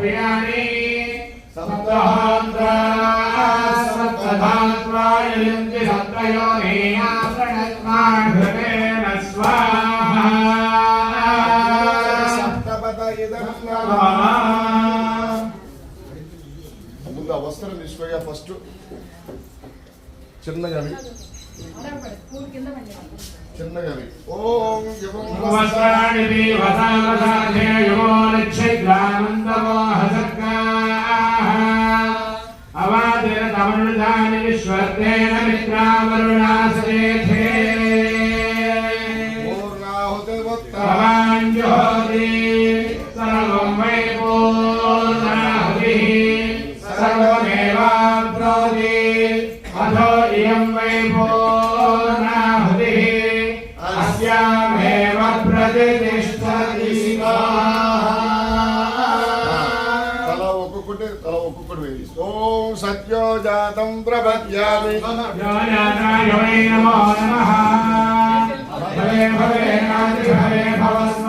ప్రియాణి సమద్రహాంత్రా సమద్రహాంత్రాయంతి సత్రయో నేనా ప్రణత్మాఘ్రవేణ స్వాహ సప్తపద ఇదం ముందు అవసరం విశ్వయ్య ఫస్ట్ చిన్నగా ఓం వస్త్రాణి దేవతా వసాధే యువో లక్ష్య గ్రామం कमण्डानि विश्वर्तेन मित्रावरुणासरेथे भवान् अथो इयं वै पूर्णाहुतिः अस्यामेव प्रतिष्ठति। ఒక్కొక్కటి తల ఒక్కొక్కటి వేయి ఓం సత్యో జాతం ప్రపద్యామి భవే భవే భవే భవస్మ.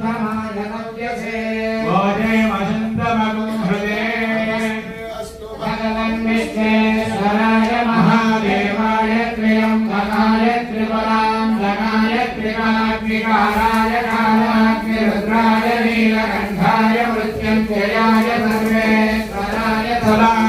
कालाय कालाग्निरुद्राय नीलकण्ठाय मृत्युञ्जयाय सर्वेश्वराय तला